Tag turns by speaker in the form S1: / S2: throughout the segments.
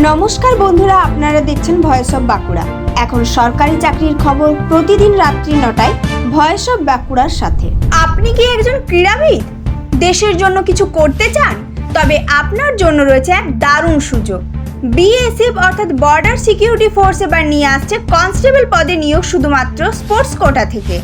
S1: নমস্কার বন্ধুরা, আপনারা দেখছেন ভয়েস অফ বাঁকুড়া। এখন সরকারি চাকরির খবর প্রতিদিন রাত্রি নটায় ভয়েস অফ বাঁকুড়ার সাথে।
S2: আপনি কি একজন ক্রীড়াবিদ? দেশের জন্য কিছু করতে চান? তবে আপনার জন্য রয়েছে এক দারুণ সুযোগ। বিএসএফ অর্থাৎ বর্ডার সিকিউরিটি ফোর্স এবার নিয়ে আসছে কনস্টেবল পদে নিয়োগ শুধুমাত্র স্পোর্টস কোটা থেকে।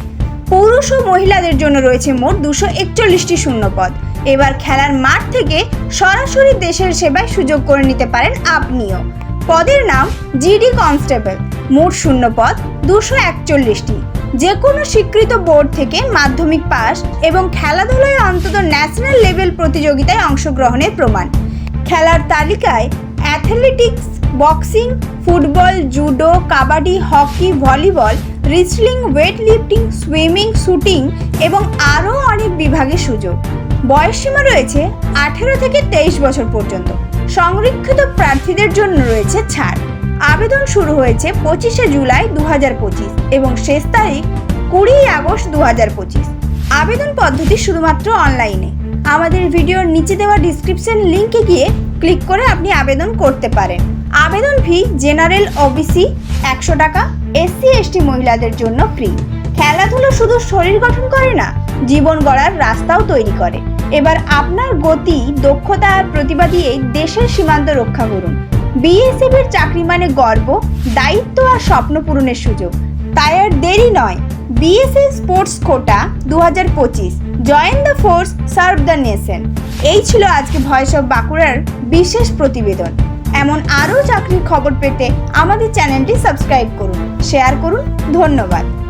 S2: পুরুষ ও মহিলাদের জন্য রয়েছে মোট দুশো একচল্লিশটি শূন্যপদ এবার খেলার মাঠ থেকে সরাসরি দেশের সেবায় সুযোগ করে নিতে পারেন আপনিও। পদের নাম জিডি কনস্টেবল। মোট শূন্যপদ দুশো একচল্লিশটি। যে কোনো স্বীকৃত বোর্ড থেকে মাধ্যমিক পাস এবং খেলাধুলায় অন্তত ন্যাশনাল লেভেল প্রতিযোগিতায় অংশগ্রহণের প্রমাণ। খেলার তালিকায় athletics, boxing, football, judo, kabaddi, hockey, volleyball, wrestling weight lifting swimming, shooting এবং আরও অনেক বিভাগের সুযোগ। বয়সসীমা রয়েছে আঠেরো থেকে তেইশ বছর পর্যন্ত। সংরক্ষিত প্রার্থীদের জন্য রয়েছে ছাড়। আবেদন শুরু হয়েছে পঁচিশে জুলাই দু হাজার পঁচিশ এবং শেষ তারিখ কুড়ি আগস্ট দু হাজার পঁচিশ। আবেদন পদ্ধতি শুধুমাত্র অনলাইনে। আমাদের ভিডিওর নিচে দেওয়া ডিসক্রিপশন লিঙ্কে গিয়ে ক্লিক করে আপনি আবেদন করতে পারেন। আবেদন ফি জেনারেল ওবিসি একশো টাকা, এসসি, এসটি মহিলাদের জন্য ফ্রি। খেলাধুলো শুধু শরীর গঠন করে না জীবন গড়ার রাস্তাও তৈরি করে। এবার আপনার গতি, দক্ষতা আর প্রতিভা দিয়েই দেশের সীমান্ত রক্ষা করুন। বিএসএফ এর চাকরি মানে গর্ব, দায়িত্ব আর স্বপ্ন পূরণের সুযোগ। তাই আর দেরি নয়, বিএসএফ স্পোর্টস কোটা দু হাজার পঁচিশ, join the force, serve the nation. এই ছিল আজকে ভয়েস অফ বাঁকুড়ার বিশেষ প্রতিবেদন। এমন আরও চাকরির খবর পেতে আমাদের চ্যানেলটি সাবস্ক্রাইব করুন, শেয়ার করুন, ধন্যবাদ।